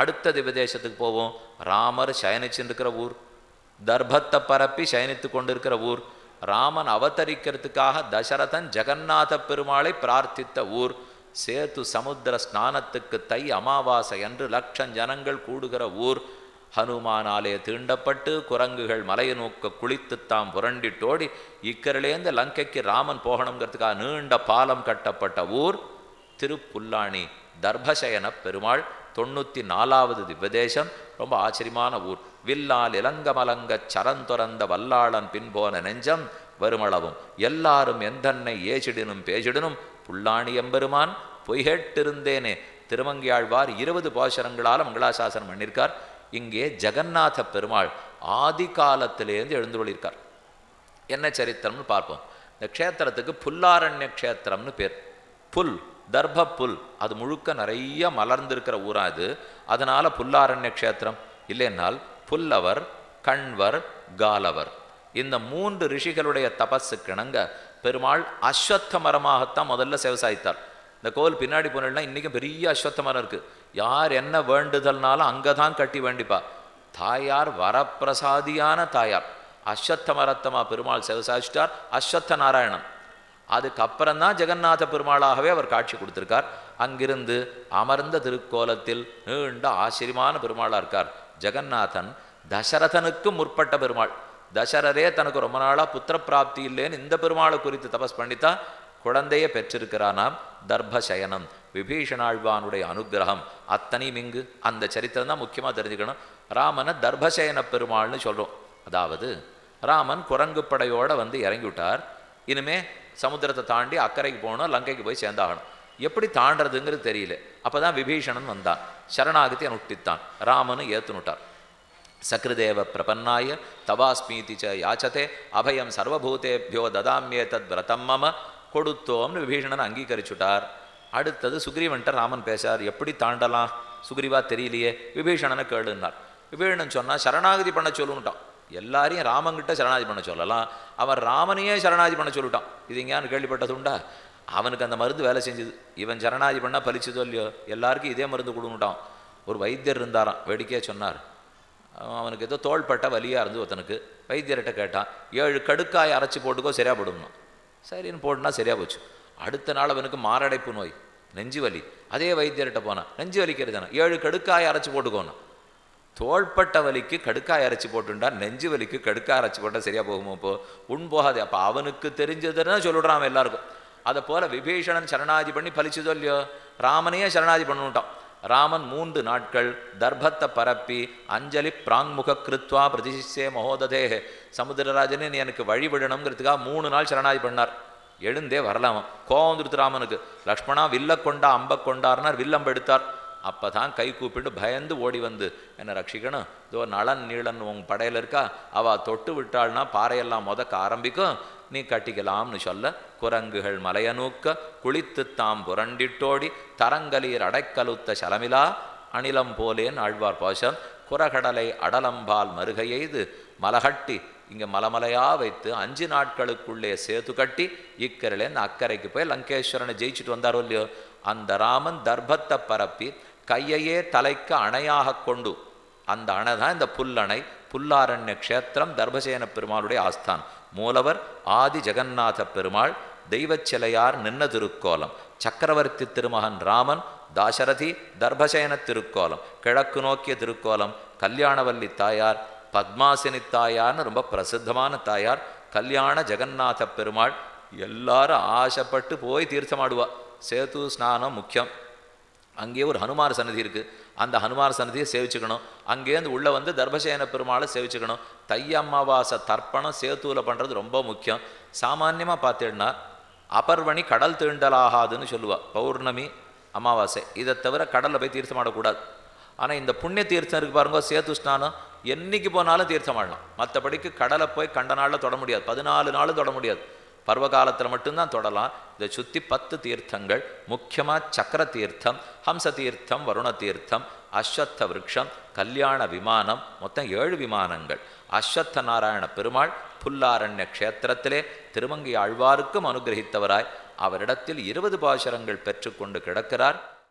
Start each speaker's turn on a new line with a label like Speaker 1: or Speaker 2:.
Speaker 1: அடுத்த விதேசத்துக்கு போவோம். ராமர் சயனிச்சுருக்கிற ஊர். தர்பத்தை பரப்பி சயனித்து கொண்டிருக்கிற ஊர். ராமன் அவதரிக்கிறதுக்காக தசரதன் ஜெகநாத பெருமாளை பிரார்த்தித்த ஊர். சேத்து சமுத்திர ஸ்நானத்துக்கு தை அமாவாசை என்று லட்சம் ஜனங்கள் கூடுகிற ஊர். ஹனுமானாலே தீண்டப்பட்டு குரங்குகள் மலையை நோக்க குளித்து தாம் புரண்டிட்டோடி இக்கரிலேந்து லங்கைக்கு ராமன் போகணுங்கிறதுக்காக நீண்ட பாலம் கட்டப்பட்ட ஊர். திருப்புல்லாணி தர்பசயன பெருமாள் தொண்ணூற்றி நாலாவது திவ்வதேசம் ரொம்ப ஆச்சரியமான ஊர். வில்லால் இளங்கமலங்க சரந்துறந்த வல்லாளன் பின்போன நெஞ்சம் வருமளவும். எல்லாரும் எந்தன்னை ஏசிடினும் பேசிடினும் புல்லாணி எம்பெருமான் பொய்கேட்டிருந்தேனே திருமங்கியாழ்வார் இருபது பாசுரங்களால் மங்களாசாசனம் பண்ணியிருக்கார் இங்கே ஜெகநாத பெருமாள் ஆதி காலத்திலேருந்து எழுந்துள்ளிருக்கார் என்ன சரித்திரம்னு பார்ப்போம். இந்த க்ஷேத்திரத்துக்கு புல்லாரண்ய க்ஷேத்திரம்னு பேர். புல். தர்ப புல் அது முழுக்க நிறைய மலர்ந்திருக்கிற ஊரா இது. அதனால புல்லாரண்ய க்ஷேத்திரம். இல்லைன்னால் புல்லவர் கண்வர் காலவர். இந்த மூன்று ரிஷிகளுடைய தபஸுக்கிணங்க பெருமாள் அஸ்வத்த மரமாகத்தான் முதல்ல விவசாயித்தார் இந்த கோவில் பின்னாடி போனீங்கன்னா இன்றைக்கும் பெரிய அஸ்வத்த மரம் இருக்குது யார் என்ன வேண்டுதல்னாலும் அங்கே தான் கட்டி வேண்டிப்பா. தாயார் வரப்பிரசாதியான தாயார். அஸ்வத்த மரத்தமா பெருமாள் சிவசாச்சிட்டார் அஸ்வத்த நாராயணன். அதுக்கப்புறம் தான் ஜெகநாத பெருமாளாகவே அவர் காட்சி கொடுத்துருக்கார். அங்கிருந்து அமர்ந்த திருக்கோலத்தில் நீண்ட ஆச்சரியமான பெருமாளாக இருக்கார். ஜெகநாதன் தசரதனுக்கு முற்பட்ட பெருமாள். தசரரே தனக்கு ரொம்ப நாளாக புத்திர பிராப்தி இல்லைன்னு இந்த பெருமாளை குறித்து தபஸ் பண்ணித்தான் குழந்தையை பெற்றிருக்கிறானாம். தர்பசயனம் விபீஷணாழ்வானுடைய அனுகிரகம் அத்தனையும் இங்கு அந்த சரித்திரம் தான் முக்கியமாக தெரிஞ்சுக்கணும். ராமனை தர்பசயன பெருமாள்னு சொல்கிறோம் அதாவது ராமன் குரங்கு படையோடு வந்து இறங்கி விட்டார் இனிமே சமுத்திரத்தை தாண்டி அக்கறைக்கு போகணும் லங்கைக்கு போய் சேர்ந்தாகணும். எப்படி தாண்டறதுங்கிறது தெரியல. அப்பதான் விபீஷணன் வந்தான். சரணாகதி அனுஷ்டித்தான். ராமனு ஏத்துனுட்டார். சக்ருதேவ பிரபன்னாய தவாஸ்மீதி ச யாச்சதே அபயம் சர்வபூதேபியோ ததாமியே தத் விரதம் மம கொடுத்தோம்னு விபீஷணன் அங்கீகரிச்சுட்டார். அடுத்தது சுக்ரீவன்ட்ட ராமன் பேசார் எப்படி தாண்டலாம்? சுக்ரீவா தெரியலையே. விபீஷணனை கேளுன்னார். விபீஷணன் சொன்னா சரணாகதி பண்ண சொல்லுன்ட்டான். எல்லாரையும் ராமங்கிட்ட சரணாதி பண்ண சொல்லலாம். அவன் ராமனையே சரணாதி பண்ண சொல்லிட்டான். இது எங்கேயான்னு கேள்விப்பட்டதுண்டா அவனுக்கு அந்த மருந்து வேலை செஞ்சுது. இவன் சரணாதி பண்ணால் பலிச்சதோ இல்லையோ? எல்லாருக்கும் இதே மருந்து கொடுங்கட்டான் ஒரு வைத்தியர் இருந்தாராம். வேடிக்கையாக சொன்னார். அவனுக்கு ஏதோ தோள்பட்ட வலியாக இருந்து ஒருத்தனுக்கு. வைத்தியர்கிட்ட கேட்டான். ஏழு கடுக்காய் அரைச்சி போட்டுக்கோ சரியாக போடும்னா. சரின்னு போட்டுனா சரியாக போச்சு. அடுத்த நாள் அவனுக்கு மாரடைப்பு நோய். நெஞ்சு வலி. அதே வைத்தியர்கிட்ட போனான். நெஞ்சு வலிக்கிறது ஏழு கடுக்காய் அரைச்சி போட்டுக்கோனா தோள்பட்ட வலிக்கு கடுக்காய் அரைச்சி போட்டுண்டா நெஞ்சு வலிக்கு கடுக்காய் அரைச்சி போட்டால் சரியாக போகுமோ இப்போ? உன் போகாது. அப்போ அவனுக்கு தெரிஞ்சதுன்னா சொல்லிடுறான் அவன் எல்லாருக்கும். அதை போல விபீஷணன் சரணாதி பண்ணி பலிச்சதோ இல்லையோ? ராமனையே சரணாதி பண்ணிவிட்டான் ராமன் மூன்று நாட்கள் தர்பத்தை பரப்பி அஞ்சலி பிராங்முக கிருத்வா பிரதிசிச்சே மகோததே. சமுதிரராஜனே நீ எனக்கு வழிபடணுங்கிறதுக்காக மூணு நாள் சரணாதி பண்ணார். எழுந்தே வரலாமா. கோவம் வந்துருத்து ராமனுக்கு. லக்ஷ்மணா வில்ல கொண்டா அம்ப கொண்டார்னார் வில்லம்ப அப்போ தான் கை கூப்பிட்டு பயந்து ஓடி வந்து என்னை ரட்சிக்கணும் இதோ நளன் நீளன் உன் படையில் இருக்கா? அவள் தொட்டு விட்டாள்னா பாறையெல்லாம் முதக்க ஆரம்பிக்கும். நீ கட்டிக்கலாம்னு சொல்ல குரங்குகள் மலையனூக்க குளித்து தாம் புரண்டிட்டோடி தரங்கலீர் அடைக்கலுத்த சலமிலா அணிலம் போலேன் ஆழ்வார் பாசம் குரகடலை அடலம்பால் மருகையெய்து மலகட்டி இங்கே மலமலையா வைத்து அஞ்சு நாட்களுக்குள்ளே சேர்த்து கட்டி இக்கரையிலேருந்து அக்கறைக்கு போய் லங்கேஸ்வரனை ஜெயிச்சுட்டு வந்தாரோ இல்லையோ? அந்த ராமன் தர்பத்தை பரப்பி கையையே தலைக்கு அணையாக கொண்டு அந்த அணை தான் இந்த புல்லணை புல்லாரண்ய க்ஷேத்திரம் தர்பசேன பெருமாளுடைய ஆஸ்தான். மூலவர் ஆதி ஜெகநாத பெருமாள் தெய்வச்சிலையார் நின்ன திருக்கோலம். சக்கரவர்த்தி திருமகன் ராமன் தாசரதி தர்பசேன திருக்கோலம். கிழக்கு நோக்கிய திருக்கோலம் கல்யாணவல்லி தாயார் பத்மாசினி தாயார்னு ரொம்ப பிரசித்தமான தாயார். கல்யாண ஜெகநாத பெருமாள். எல்லாரும் ஆசைப்பட்டு போய் தீர்த்தமாடுவா சேத்து ஸ்நானம் முக்கியம். அங்கேயே ஒரு ஹனுமார் சன்னதி இருக்குது அந்த ஹனுமார் சன்னதியை சேவிச்சுக்கணும். அங்கேருந்து உள்ளே வந்து தர்பசேன பெருமாளை சேவிச்சுக்கணும். தை அமாவாசை தர்ப்பணம் சேத்துவில் பண்ணுறது ரொம்ப முக்கியம். சாமான்யமாக பார்த்தேன்னா அபர்வணி கடல் தீண்டலாகாதுன்னு சொல்லுவாள் பௌர்ணமி அமாவாசை. இதை தவிர கடலில் போய் தீர்த்தமாடக்கூடாது ஆனால் இந்த புண்ணிய தீர்த்தம் இருக்கு பாருங்க சேத்து ஸ்நானம். என்றைக்கு போனாலும் தீர்த்தமாடலாம் மற்றபடிக்கு கடலை போய் கண்ட நாளில் தொட முடியாது. பதினாலு நாளும் தொட முடியாது. பருவ காலத்தில் மட்டும்தான் தொடலாம். இதை சுற்றி பத்து தீர்த்தங்கள் முக்கியமாக சக்கர தீர்த்தம் ஹம்ச தீர்த்தம் வருண தீர்த்தம் அஸ்வத்த விரக்ஷம் கல்யாண விமானம் மொத்தம் ஏழு விமானங்கள். அஸ்வத்த நாராயண பெருமாள் புல்லாரண்ய க்ஷேத்திரத்திலே திருமங்கி ஆழ்வாருக்கும் அனுகிரகித்தவராய் அவரிடத்தில் இருபது பாசுரங்கள் பெற்றுக்கொண்டு கிடக்கிறார்.